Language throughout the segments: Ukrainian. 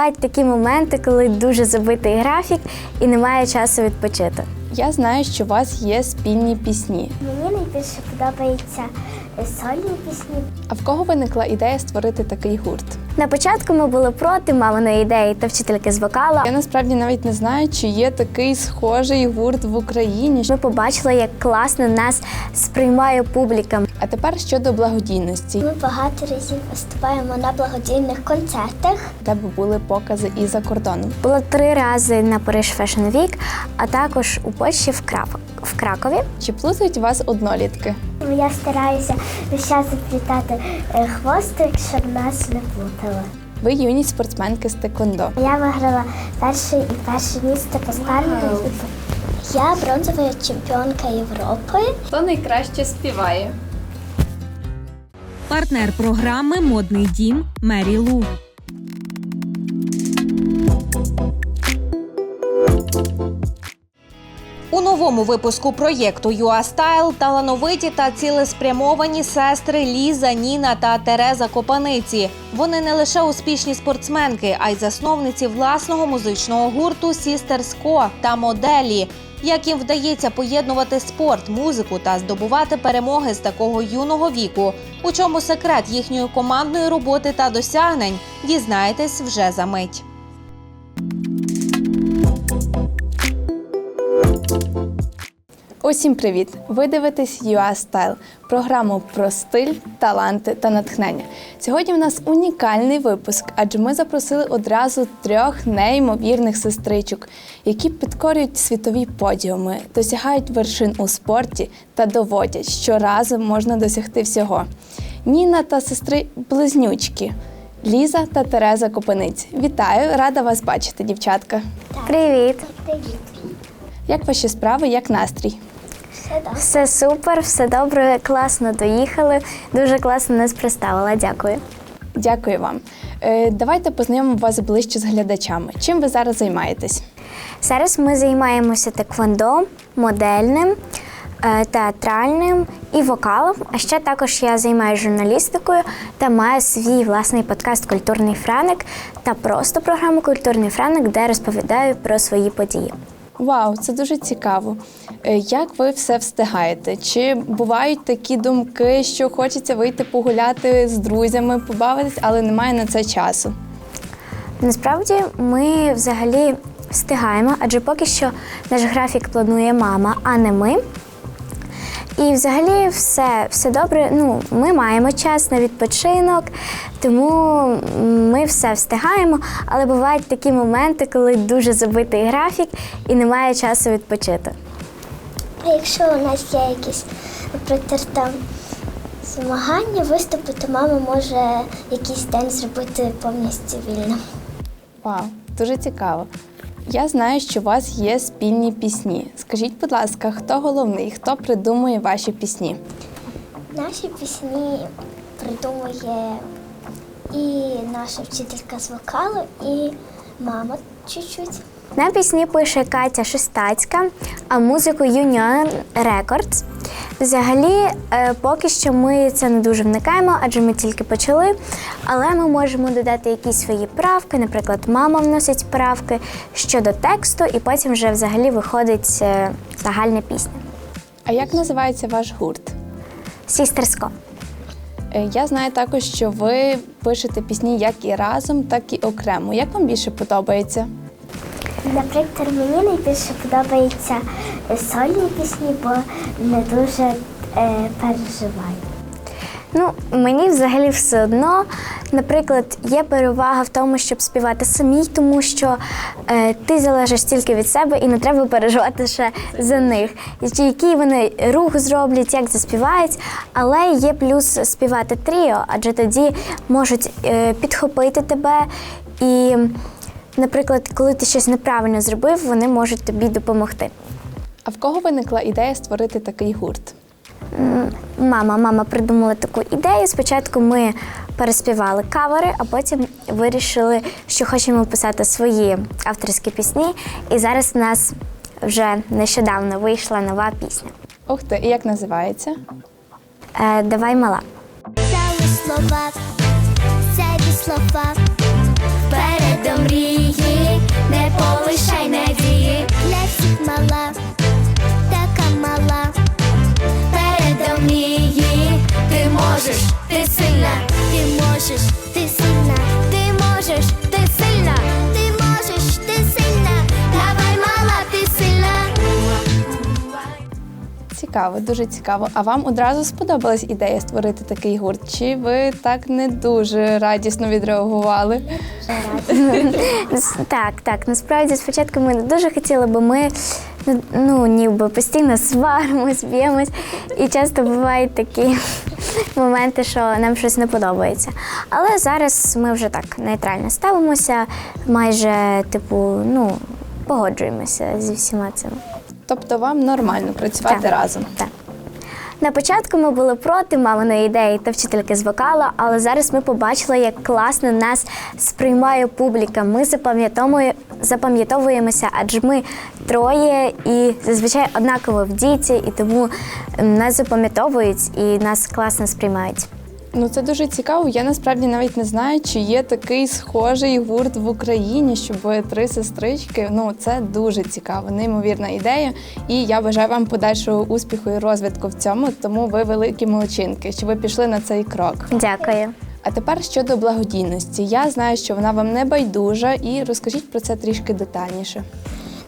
бувають такі моменти, коли дуже забитий графік і немає часу відпочити. Я знаю, що у вас є спільні пісні. Мені найбільше подобаються сольні пісні. А в кого виникла ідея створити такий гурт? На початку ми були проти маминої ідеї та вчительки з вокалу. Я насправді навіть не знаю, чи є такий схожий гурт в Україні. Ми побачили, як класно нас сприймає публіка. А тепер щодо благодійності, Ми багато разів виступаємо на благодійних концертах. У тебе були покази і за кордоном. Було три рази на Париж Fashion Week, а також у Польщі в, Крап... в Кракові. Чи плутають вас однолітки? Я стараюся весь час заплітати е, хвостик, щоб нас не плутали. Ви юні спортсменки з текондо. Я виграла перше і перше місце по скарбу. Я бронзова чемпіонка Європи. Хто найкраще співає? Партнер програми Модний дім Мері Лу. У новому випуску проєкту «ЮАСтайл» талановиті та цілеспрямовані сестри Ліза, Ніна та Тереза Копаниці. Вони не лише успішні спортсменки, а й засновниці власного музичного гурту «Сістерс Ко» та моделі. Як їм вдається поєднувати спорт, музику та здобувати перемоги з такого юного віку? У чому секрет їхньої командної роботи та досягнень? Дізнаєтесь вже за мить. Усім привіт! Ви дивитесь UA Style – програму про стиль, таланти та натхнення. Сьогодні в нас унікальний випуск, адже ми запросили одразу трьох неймовірних сестричок, які підкорюють світові подіуми, досягають вершин у спорті та доводять, що разом можна досягти всього. Ніна та сестри близнючки. Ліза та Тереза Копаниць. Вітаю, рада вас бачити, дівчатка. Привіт! Привіт. Як ваші справи, як настрій? Все добре. Все супер, все добре, класно доїхали. Дуже класно нас представила. Дякую. Дякую вам. Е, давайте познайомимо вас ближче з глядачами. Чим ви зараз займаєтесь? Зараз ми займаємося теквондо, модельним, е, театральним і вокалом. А ще також я займаюся журналістикою та маю свій власний подкаст Культурний Франик та просто програму Культурний Франик, де розповідаю про свої події. Вау, це дуже цікаво. Е, як ви все встигаєте? Чи бувають такі думки, що хочеться вийти погуляти з друзями, побавитись, але немає на це часу? Насправді ми взагалі встигаємо, адже поки що наш графік планує мама, а не ми. І взагалі все, все добре. Ну, ми маємо час на відпочинок, тому ми все встигаємо. Але бувають такі моменти, коли дуже забитий графік і немає часу відпочити. А якщо у нас є якісь, наприклад, там змагання, виступи, то мама може якийсь день зробити повністю вільним. Вау, дуже цікаво. Я знаю, що у вас є спільні пісні. Скажіть, будь ласка, хто головний, хто придумує ваші пісні? Наші пісні придумує і наша вчителька з вокалу, і мама чуть-чуть. На пісні пише Катя Шестацька, а музику Union Records. Взагалі, е, поки що ми це не дуже вникаємо, адже ми тільки почали. Але ми можемо додати якісь свої правки. Наприклад, мама вносить правки щодо тексту, і потім вже взагалі виходить е, загальна пісня. А як називається ваш гурт? Сістерсько. Я знаю також, що ви пишете пісні як і разом, так і окремо. Як вам більше подобається? Наприклад, мені найбільше подобаються сольні пісні, бо не дуже е, переживаю. Ну, мені взагалі все одно. Наприклад, є перевага в тому, щоб співати самій, тому що е, ти залежиш тільки від себе і не треба переживати ще за них. Який вони рух зроблять, як заспівають. Але є плюс співати тріо, адже тоді можуть е, підхопити тебе і, наприклад, коли ти щось неправильно зробив, вони можуть тобі допомогти. А в кого виникла ідея створити такий гурт? Мама, мама придумала таку ідею. Спочатку ми переспівали кавери, а потім вирішили, що хочемо писати свої авторські пісні. І зараз у нас вже нещодавно вийшла нова пісня. Ух ти, і як називається? Е, Давай мала. Це слова, це слова, передом полишай надії. Цікаво, дуже цікаво. А вам одразу сподобалась ідея створити такий гурт? Чи ви так не дуже радісно відреагували? Так, так. Насправді спочатку ми не дуже хотіли, бо ми ну, ніби постійно сваримось, б'ємось. І часто бувають такі моменти, що нам щось не подобається. Але зараз ми вже так нейтрально ставимося, майже типу, ну, погоджуємося зі всіма цими. Тобто вам нормально працювати Так. разом? Так. На початку ми були проти маминої ідеї та вчительки з вокалу, але зараз ми побачили, як класно нас сприймає публіка. Ми запам'ятовує- запам'ятовуємося, адже ми троє і зазвичай однаково в діті, і тому нас запам'ятовують і нас класно сприймають. Ну це дуже цікаво. Я насправді навіть не знаю, чи є такий схожий гурт в Україні, щоб три сестрички. Ну це дуже цікаво, неймовірна ідея. І я бажаю вам подальшого успіху і розвитку в цьому. Тому ви великі молодчинки, що ви пішли на цей крок. Дякую. А тепер щодо благодійності. Я знаю, що вона вам не байдужа, і розкажіть про це трішки детальніше.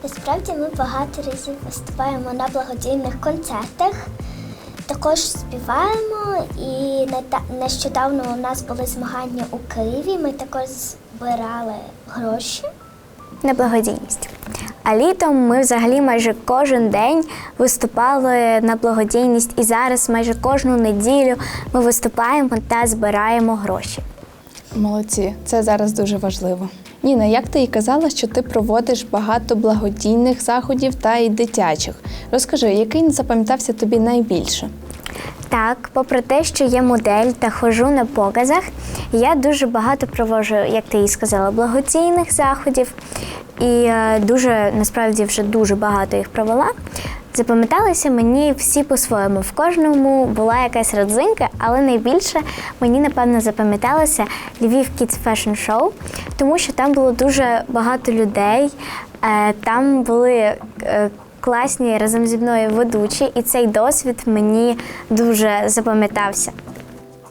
Насправді ми багато разів виступаємо на благодійних концертах. Також співаємо і нещодавно у нас були змагання у Києві. Ми також збирали гроші. на благодійність. А літом ми взагалі майже кожен день виступали на благодійність, і зараз майже кожну неділю ми виступаємо та збираємо гроші. Молодці, це зараз дуже важливо. Ніна, як ти і казала, що ти проводиш багато благодійних заходів та й дитячих. Розкажи, який запам'ятався тобі найбільше? Так, попри те, що є модель та хожу на показах, я дуже багато провожу, як ти і сказала, благодійних заходів. І е, дуже насправді вже дуже багато їх провела. Запам'яталися мені всі по-своєму. В кожному була якась родзинка, але найбільше мені напевно запам'яталося Львів Kids Fashion Show, тому що там було дуже багато людей. е, Там були е, класні разом зі мною ведучі, і цей досвід мені дуже запам'ятався.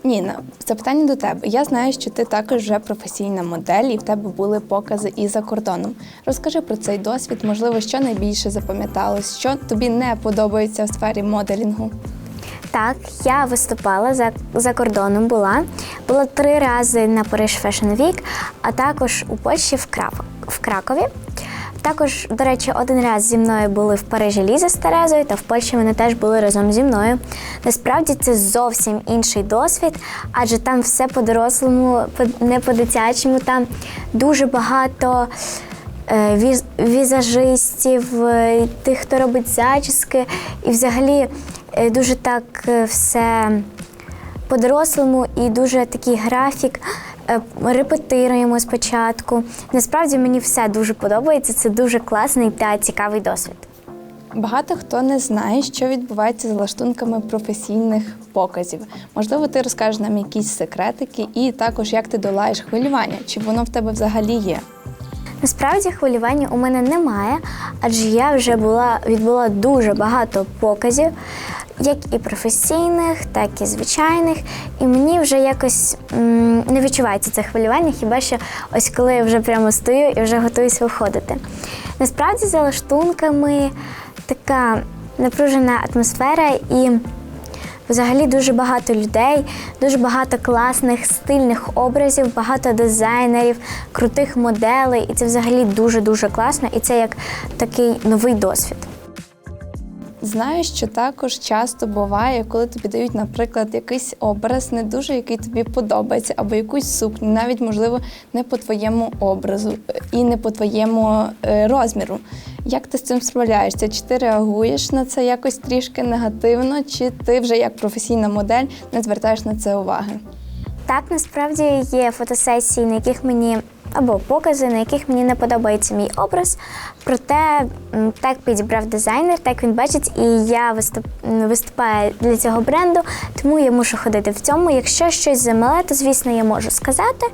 Ніна, запитання до тебе. Я знаю, що ти також вже професійна модель, і в тебе були покази і за кордоном. Розкажи про цей досвід, можливо, що найбільше запам'яталось, що тобі не подобається в сфері моделінгу. Так, я виступала за, за кордоном була. Була три рази на Париж Fashion Week, а також у Польщі в, Крав... в Кракові. Також, до речі, один раз зі мною були в Парижі Ліза з Терезою, та в Польщі вони теж були разом зі мною. Насправді це зовсім інший досвід, адже там все по-дорослому, не по-дитячому. Там дуже багато е, віз- візажистів, е, тих, хто робить зачіски, і взагалі е, дуже так все по-дорослому і дуже такий графік. Е, Репетируємо спочатку. Насправді мені все дуже подобається. Це дуже класний та цікавий досвід. Багато хто не знає, що відбувається з лаштунками професійних показів. Можливо, ти розкажеш нам якісь секретики, і також як ти долаєш хвилювання, чи воно в тебе взагалі є. Насправді хвилювання у мене немає, адже я вже була відбула дуже багато показів, як і професійних, так і звичайних. І мені вже якось не відчувається це хвилювання, хіба що ось коли я вже прямо стою і вже готуюсь виходити. Насправді за лаштунками така напружена атмосфера і. Взагалі дуже багато людей, дуже багато класних стильних образів, багато дизайнерів, крутих моделей. І це взагалі дуже-дуже класно. І це як такий новий досвід. Знаю, що також часто буває, коли тобі дають, наприклад, якийсь образ, не дуже який тобі подобається, або якусь сукню, навіть можливо не по твоєму образу і не по твоєму е, розміру. Як ти з цим справляєшся? Чи ти реагуєш на це якось трішки негативно, чи ти вже як професійна модель не звертаєш на це уваги? Так, насправді є фотосесії, на яких мені або покази, на яких мені не подобається мій образ. Проте так підібрав дизайнер, так він бачить, і я виступ, виступаю для цього бренду, тому я мушу ходити в цьому. Якщо щось замале, то звісно я можу сказати.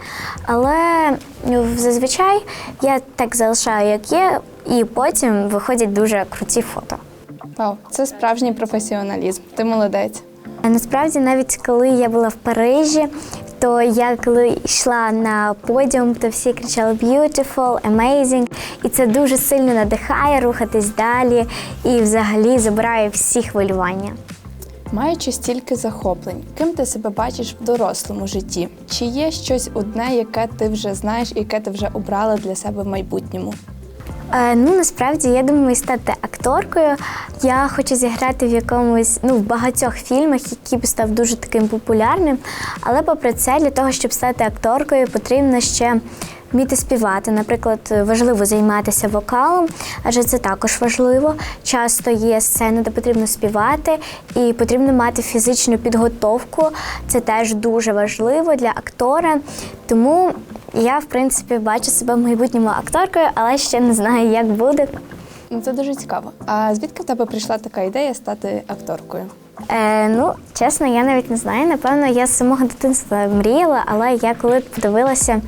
Але ну, зазвичай я так залишаю, як є, і потім виходять дуже круті фото. Вау, це справжній професіоналізм. Ти молодець. Насправді, навіть коли я була в Парижі, то я коли йшла на подіум, то всі кричали beautiful, amazing. І це дуже сильно надихає рухатись далі і взагалі забирає всі хвилювання. Маючи стільки захоплень, ким ти себе бачиш в дорослому житті? Чи є щось одне, яке ти вже знаєш, і яке ти вже обрала для себе в майбутньому? Е, ну насправді я думаю стати акторкою. Я хочу зіграти в якомусь ну в багатьох фільмах, який би став дуже таким популярним. Але попри це, для того, щоб стати акторкою, потрібно ще вміти співати. Наприклад, важливо займатися вокалом, адже це також важливо. Часто є сцени, де потрібно співати, і потрібно мати фізичну підготовку. Це теж дуже важливо для актора. Тому я, в принципі, бачу себе в майбутньому акторкою, але ще не знаю, як буде. Ну, це дуже цікаво. А звідки в тебе прийшла така ідея стати акторкою? Е, ну, чесно, я навіть не знаю. Напевно, я з самого дитинства мріяла, але я коли подивилася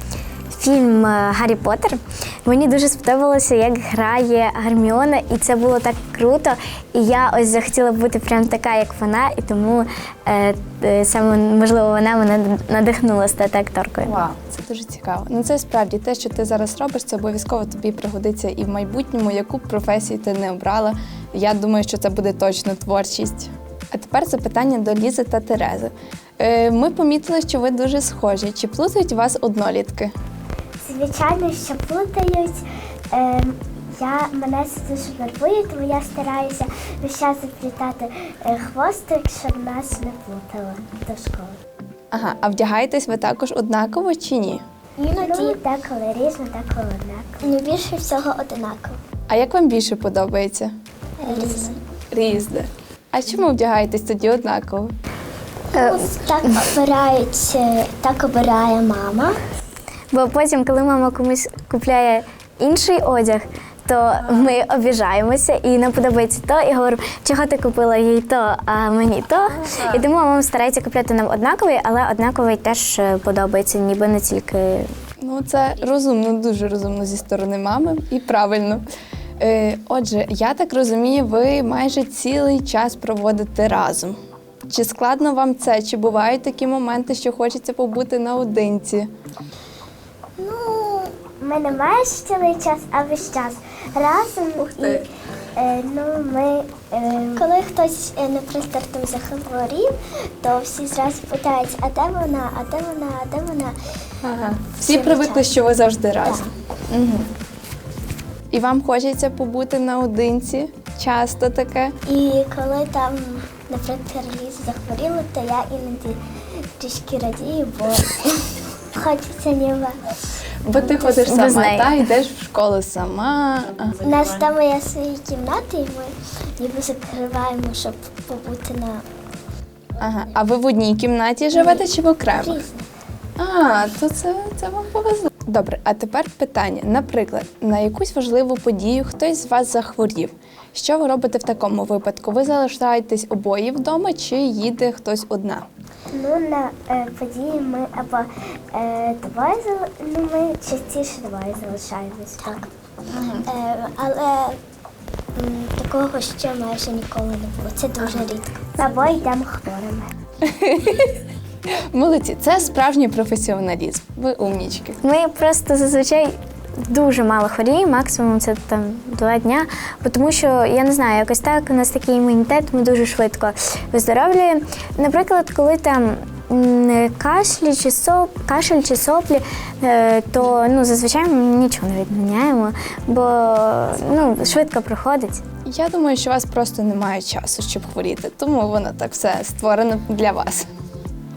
фільм е, Гаррі Поттер, мені дуже сподобалося, як грає Гарміона, і це було так круто. І я ось захотіла бути прям така, як вона, і тому е, е, саме можливо вона мене надихнула стати акторкою. Вау, це дуже цікаво. Ну це справді те, що ти зараз робиш, це обов'язково тобі пригодиться і в майбутньому, яку б професію ти не обрала. Я думаю, що це буде точно творчість. А тепер запитання до Лізи та Терези. Е, ми помітили, що ви дуже схожі. Чи плутають вас однолітки? Звичайно, що плутають. Е, я мене це дуже нервує, тому я стараюся весь час заплітати е, хвостик, щоб нас не плутали до школи. Ага, а вдягаєтесь ви також однаково чи ні? Іноді деколи різно, деколи однаково. Ну, більше всього одинаково. А як вам більше подобається? Різно. Різне. А чому вдягаєтесь тоді однаково? Ну, Так обирають, е, так обирає мама. Бо потім, коли мама комусь купляє інший одяг, то ми обіжаємося і нам подобається то, і говоримо, чого ти купила їй то, а мені то. І тому мама старається купляти нам однаковий, але однаковий теж е, подобається, ніби не тільки. Ну, це розумно, дуже розумно зі сторони мами і правильно. Е, отже, я так розумію, ви майже цілий час проводите разом. Чи складно вам це? Чи бувають такі моменти, що хочеться побути наодинці? Ми не маєш цілий час, а весь час разом. І, е, ну, ми, е, коли хтось, е, наприклад, там захворів, то всі зразу питають, а де вона, а де вона, а де вона. Ага. Всі Цілий привикли, час. що ви завжди разом. Угу. І вам хочеться побути наодинці? Часто таке? І коли там, наприклад, Ліза захворіла, то я іноді трішки радію, бо хочеться ніби. Бо ти ходиш сама, неї. та йдеш в школу сама. У нас там є свої кімнати, і ми ніби закриваємо, щоб побути на Ага. А ви в одній кімнаті живете чи в окремо? А, то це, це вам повезло. Добре, а тепер питання. Наприклад, на якусь важливу подію хтось з вас захворів. Що ви робите в такому випадку? Ви залишаєтесь обоє вдома чи їде хтось одна? Ну, на е, події ми або е, двоє ну, ми частіше двоє залишаємось. Так. Е, але м, такого ще майже ніколи не було. Це дуже рідко. Або йдемо хворими. Молодці, це справжній професіоналізм. Ви умнічки. Ми просто зазвичай дуже мало хворіємо, максимум це там два дня. Тому що я не знаю, якось так у нас такий імунітет, ми дуже швидко виздоровлюємо. Наприклад, коли там. Кашлі чи соп, кашель чи соплі, е, то ну зазвичай ми нічого не відміняємо, бо ну швидко проходить. Я думаю, що у вас просто немає часу, щоб хворіти, тому воно так все створено для вас.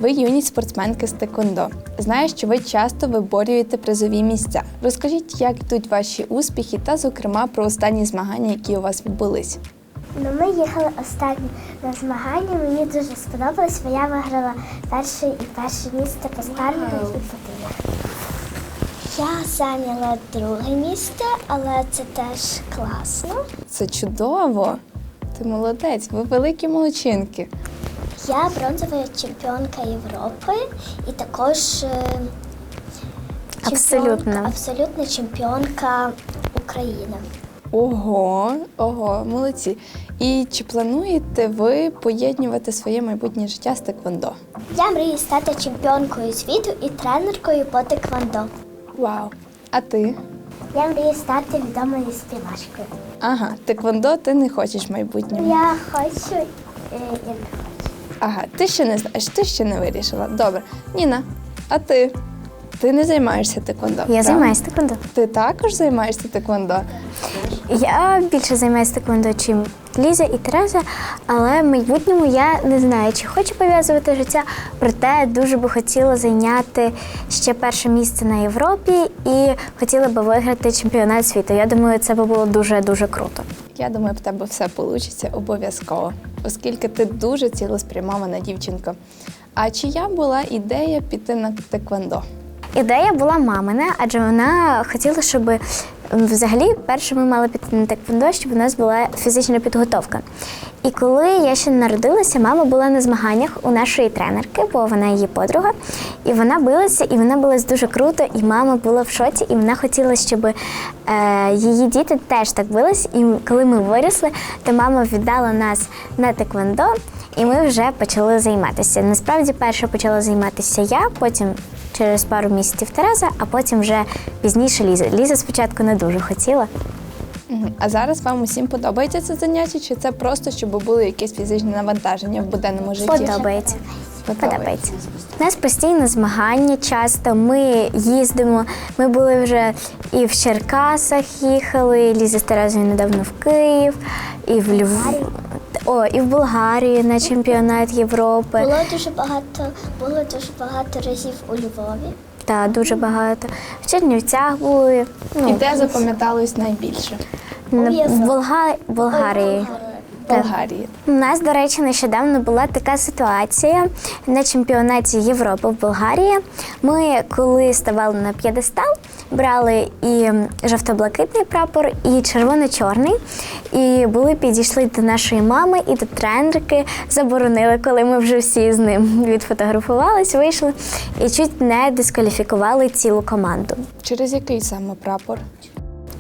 Ви юні спортсменки з текондо. Знаю, що ви часто виборюєте призові місця. Розкажіть, як йдуть ваші успіхи та, зокрема, про останні змагання, які у вас відбулись. Ну, ми їхали останні на змагання. Мені дуже сподобалось, бо я виграла перше і перше місце по скарбу і по. Я зайняла друге місце, але це теж класно. Це чудово! Ти молодець, ви великі молодчинки. Я бронзова чемпіонка Європи і також е, Абсолютно. чемпіонка- абсолютна чемпіонка України. Ого, ого, молодці. І чи плануєте ви поєднувати своє майбутнє життя з теквондо? Я мрію стати чемпіонкою світу і тренеркою по теквондо. Вау! А ти? Я мрію стати відомою співачкою. Ага, теквондо ти не хочеш в майбутньому. Я хочу е, я не хочу. Ага, ти ще не знаєш, ти ще не вирішила. Добре. Ніна, а ти? Ти не займаєшся теквондо? Я правда? займаюся теквондо. Ти також займаєшся теквондо? Я більше займаюся теквондо, чим Ліза і Тереза, але в майбутньому я не знаю, чи хочу пов'язувати життя, проте дуже би хотіла зайняти ще перше місце на Європі і хотіла би виграти чемпіонат світу. Я думаю, це би було дуже дуже круто. Я думаю, в тебе все вийде обов'язково, оскільки ти дуже цілеспрямована дівчинка. А чия була ідея піти на теквондо? Ідея була мамина, адже вона хотіла, щоб взагалі перше ми мали піти на теквондо, щоб у нас була фізична підготовка. І коли я ще народилася, мама була на змаганнях у нашої тренерки, бо вона її подруга, і вона билася, і вона билась дуже круто, і мама була в шоці, і вона хотіла, щоб е, її діти теж так бились. І коли ми виросли, то мама віддала нас на теквондо, і ми вже почали займатися. Насправді, перше почала займатися я, потім через пару місяців Тереза, а потім вже пізніше Ліза. Ліза спочатку не дуже хотіла. А зараз вам усім подобається це заняття, чи це просто щоб були якісь фізичні навантаження в буденному житті? Подобається. Подобається. У нас постійно змагання часто. Ми їздимо. Ми були вже і в Черкасах їхали, Ліза з Терезою недавно в Київ, і в Львов. О, і в Болгарії на чемпіонат Європи. Було дуже багато, було дуже багато разів у Львові. Так, дуже багато. В Чернівцях були. Ну, І де запам'яталось найбільше? на- в. Болга... Болгарії. В Болгарії. У нас, до речі, нещодавно була така ситуація на чемпіонаті Європи в Болгарії. Ми, коли ставали на п'єдестал, брали і жовто-блакитний прапор, і червоно-чорний. І були підійшли до нашої мами і до тренерки, заборонили, коли ми вже всі з ним відфотографувались, вийшли і чуть не дискваліфікували цілу команду Через який саме прапор?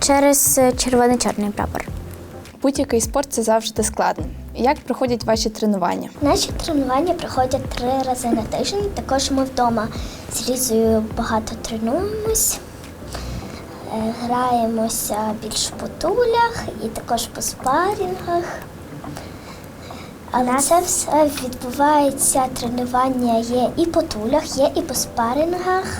через е, червоно-чорний прапор. Будь-який спорт це завжди складно. Як проходять ваші тренування? Наші тренування проходять три рази на тиждень. Також ми вдома з Лізою багато тренуємось, е, граємося більш по тулях і також по спарінгах. Але це все відбувається, тренування є і по тулях, є і по спарингах.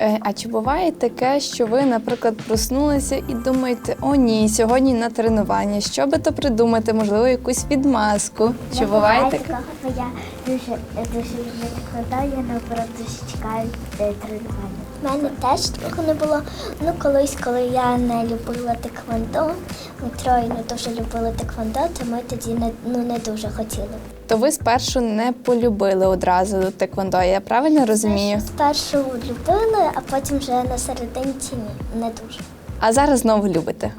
Е, А чи буває таке, що ви, наприклад, проснулися і думаєте, о ні, сьогодні на тренування, що би то придумати, можливо, якусь відмазку? Чи буває таке? бо я дуже, дуже таekwondo, я наоборот дуже чекаю е, тренування. У мене теж такого не було. Ну, колись, коли я не любила теквондо, ми троє не дуже любили теквондо, то ми тоді не, ну, не дуже хотіли. То ви спершу не полюбили одразу теквондо, я правильно розумію? Спершу любили, а потім вже на серединці ні, не дуже. А зараз знову любите.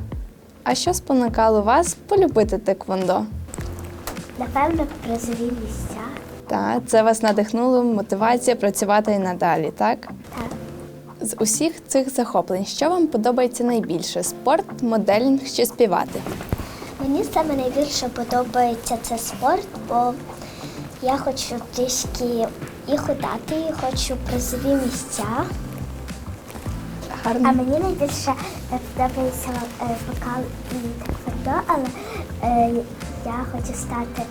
А що спонукало вас полюбити теквондо? Напевно, призові місця. Так, це вас надихнуло, мотивація працювати і надалі, так? Так. З усіх цих захоплень, що вам подобається найбільше? Спорт, моделінг чи співати? Мені саме найбільше подобається це спорт, бо я хочу трішки і ходати, і хочу призові місця. Гарно. А мені найбільше подобається е, вокал і теквондо, але е, я хочу стати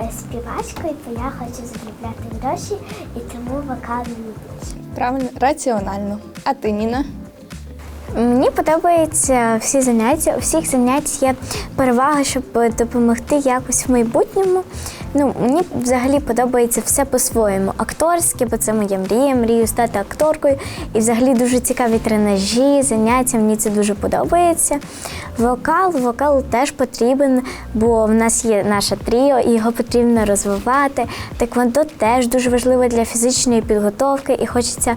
е, співачкою, бо я хочу заробляти гроші, і тому вокал мені більше. Правильно, раціонально. А ти, Ніна? Мені подобаються всі заняття. У всіх занять є перевага, щоб допомогти якось в майбутньому. Ну, мені взагалі подобається все по-своєму. Акторське, бо це моя мрія, мрію стати акторкою. І взагалі дуже цікаві тренажі, заняття. Мені це дуже подобається. Вокал, вокал теж потрібен, бо в нас є наше тріо, і його потрібно розвивати. Теквондо теж дуже важливо для фізичної підготовки, і хочеться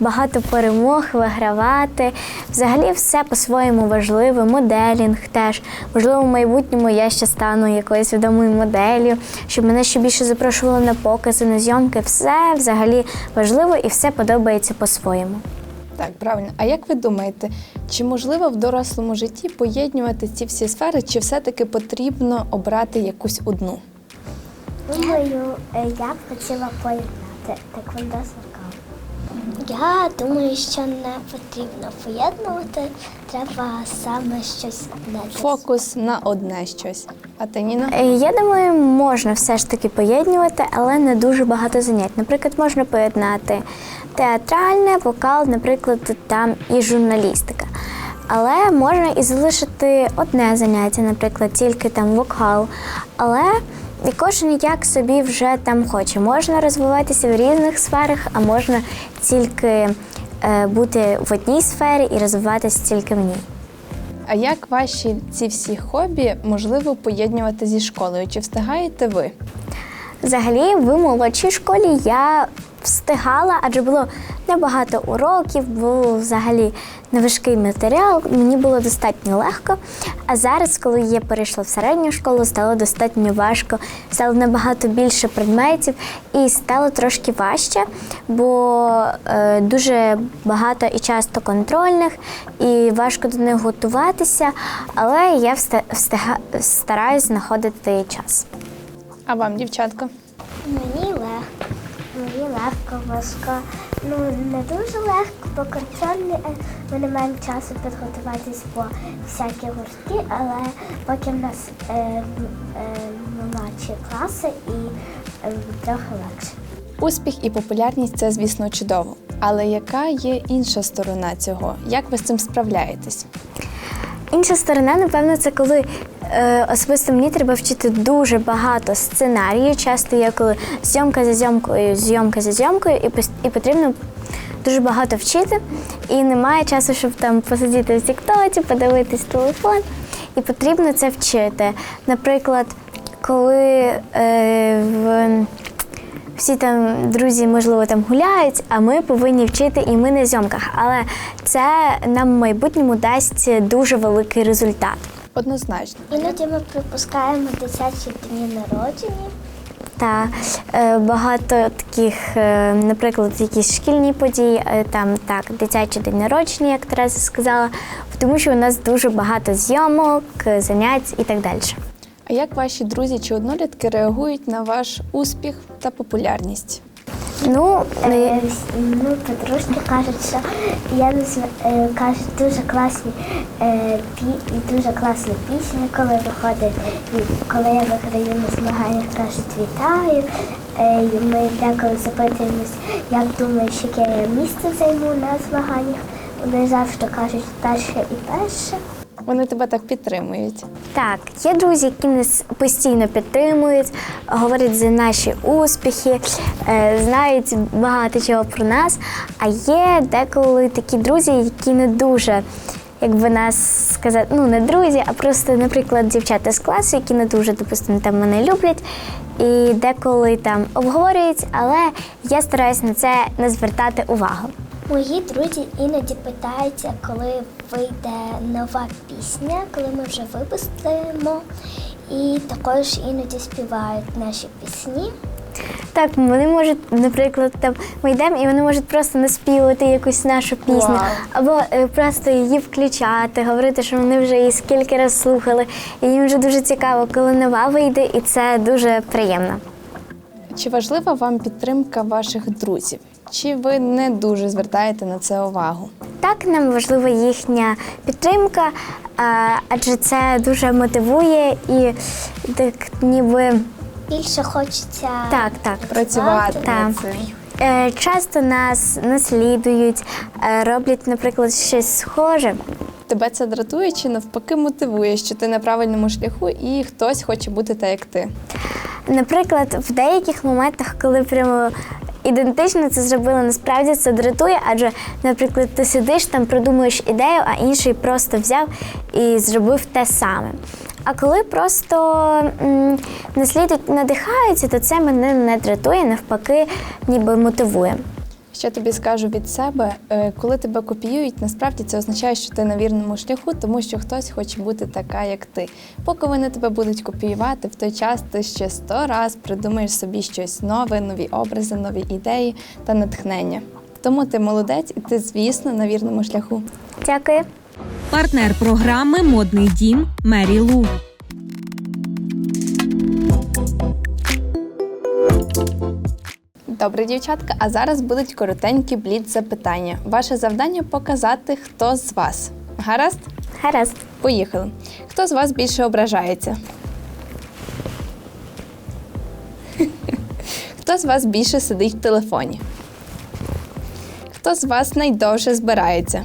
багато перемог вигравати. Взагалі все по-своєму важливе. Моделінг теж. Можливо, в майбутньому я ще стану якоюсь відомою моделлю, щоб мене ще більше запрошували на покази, на зйомки. Все взагалі важливо і все подобається по-своєму. Так, правильно. А як ви думаєте, чи можливо в дорослому житті поєднувати ці всі сфери, чи все-таки потрібно обрати якусь одну? Думаю, е, я б хотіла поєднати вокалом. Я думаю, що не потрібно поєднувати, треба саме щось одне. Фокус на одне щось. А ти, Ніна? Е, Я думаю, можна все ж таки поєднувати, але не дуже багато занять. Наприклад, можна поєднати театральне, вокал, наприклад, там і журналістика. Але можна і залишити одне заняття, наприклад, тільки там вокал. Але і кожен як собі вже там хоче. Можна розвиватися в різних сферах, а можна тільки е, бути в одній сфері і розвиватися тільки в ній. А як ваші ці всі хобі можливо поєднувати зі школою? Чи встигаєте ви? Взагалі, в молодшій школі я встигала, адже було небагато уроків, був взагалі неважкий матеріал, мені було достатньо легко. А зараз, коли я перейшла в середню школу, стало достатньо важко, стало набагато більше предметів і стало трошки важче, бо е, дуже багато і часто контрольних, і важко до них готуватися, але я встига- стараюсь знаходити час. А вам, дівчатка? Мені легко. Мені легко, важко. Ну, не дуже легко, бо контрольний е, ми не маємо часу підготуватись по всякі гуртки, але поки в нас е, е, молодші класи і е, трохи легше. Успіх і популярність це, звісно, чудово. Але яка є інша сторона цього? Як ви з цим справляєтесь? Інша сторона, напевно, це коли е, особисто мені треба вчити дуже багато сценаріїв. Часто є коли зйомка за зйомкою, зйомка за зйомкою, і, і потрібно дуже багато вчити. І немає часу, щоб там посидіти в тіктоці, подивитись телефон. І потрібно це вчити. Наприклад, коли е, в всі там друзі, можливо, там гуляють, а ми повинні вчити і ми на зйомках. Але це нам в майбутньому дасть дуже великий результат. Однозначно. Іноді ми пропускаємо дитячі дні народження. Та е, багато таких, е, наприклад, якісь шкільні події, е, там так, дитячий день народження, як Тереза сказала, тому що у нас дуже багато зйомок, занять і так далі. А як ваші друзі чи однолітки реагують на ваш успіх та популярність? Ну, е, Ну, подружки кажуть, що я е, кажуть дуже класні е, пі, дуже класні пісні, коли виходить, коли я виграю на змаганнях, кажуть вітаю. Е, і ми деколи запитуємось, як думаєш, яке я місце займу на змаганнях. Вони завжди кажуть перше і перше. Вони тебе так підтримують. Так, є друзі, які нас постійно підтримують, говорять за наші успіхи, е, знають багато чого про нас. А є деколи такі друзі, які не дуже, як би нас сказати, ну не друзі, а просто, наприклад, дівчата з класу, які не дуже, допустимо, там мене люблять. І деколи там обговорюють, але я стараюся на це не звертати увагу. Мої друзі іноді питаються, коли вийде нова пісня, коли ми вже випустимо. І також іноді співають наші пісні. Так, вони можуть, наприклад, там ми йдемо і вони можуть просто наспівати якусь нашу пісню, Вау. або е, просто її включати, говорити, що вони вже її скільки раз слухали. І їм вже дуже цікаво, коли нова вийде, і це дуже приємно. Чи важлива вам підтримка ваших друзів? Чи ви не дуже звертаєте на це увагу? Так, нам важлива їхня підтримка, адже це дуже мотивує і так ніби Більше хочеться так, так. Працювати Так. над цим. Е, Часто нас наслідують, е, роблять, наприклад, щось схоже. Тебе це дратує чи навпаки мотивує, що ти на правильному шляху і хтось хоче бути так, як ти? Наприклад, в деяких моментах, коли прямо ідентично це зробили, насправді це дратує, адже, наприклад, ти сидиш там, продумуєш ідею, а інший просто взяв і зробив те саме. А коли просто наслідують, надихаються, то це мене не дратує, навпаки, ніби мотивує. Ще тобі скажу від себе, е, коли тебе копіюють, насправді це означає, що ти на вірному шляху, тому що хтось хоче бути така, як ти. Поки вони тебе будуть копіювати, в той час ти ще сто раз придумаєш собі щось нове, нові образи, нові ідеї та натхнення. Тому ти молодець і ти, звісно, на вірному шляху. Дякую. Партнер програми Модний дім Мері Лу. Добре, дівчатка, а зараз будуть коротенькі бліц запитання. Ваше завдання показати, хто з вас. Гаразд? Гаразд. Поїхали. Хто з вас більше ображається? Хто з вас більше сидить в телефоні? Хто з вас найдовше збирається?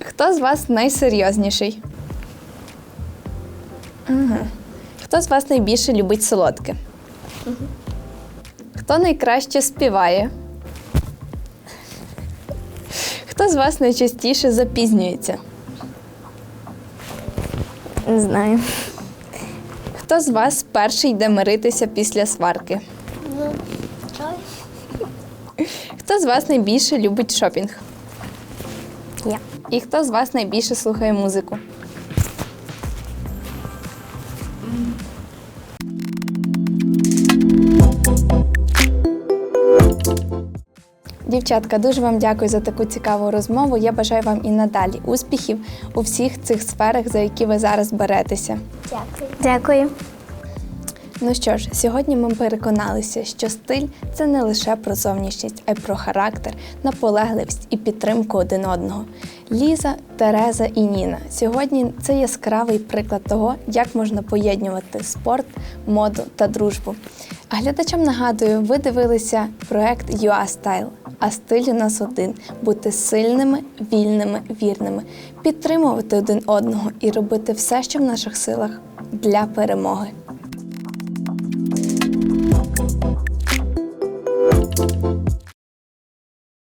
Хто з вас найсерйозніший? Ага. Хто з вас найбільше любить солодке? Хто найкраще співає? Хто з вас найчастіше запізнюється? Не знаю. Хто з вас перший йде миритися після сварки? Хто з вас найбільше любить шопінг? Я. І хто з вас найбільше слухає музику? Дівчатка, дуже вам дякую за таку цікаву розмову. Я бажаю вам і надалі успіхів у всіх цих сферах, за які ви зараз беретеся. Дякую. Дякую. Ну що ж, сьогодні ми переконалися, що стиль це не лише про зовнішність, а й про характер, наполегливість і підтримку один одного. Ліза, Тереза і Ніна сьогодні це яскравий приклад того, як можна поєднувати спорт, моду та дружбу. Глядачам нагадую, ви дивилися проект Style, а стиль у нас один бути сильними, вільними, вірними, підтримувати один одного і робити все, що в наших силах для перемоги.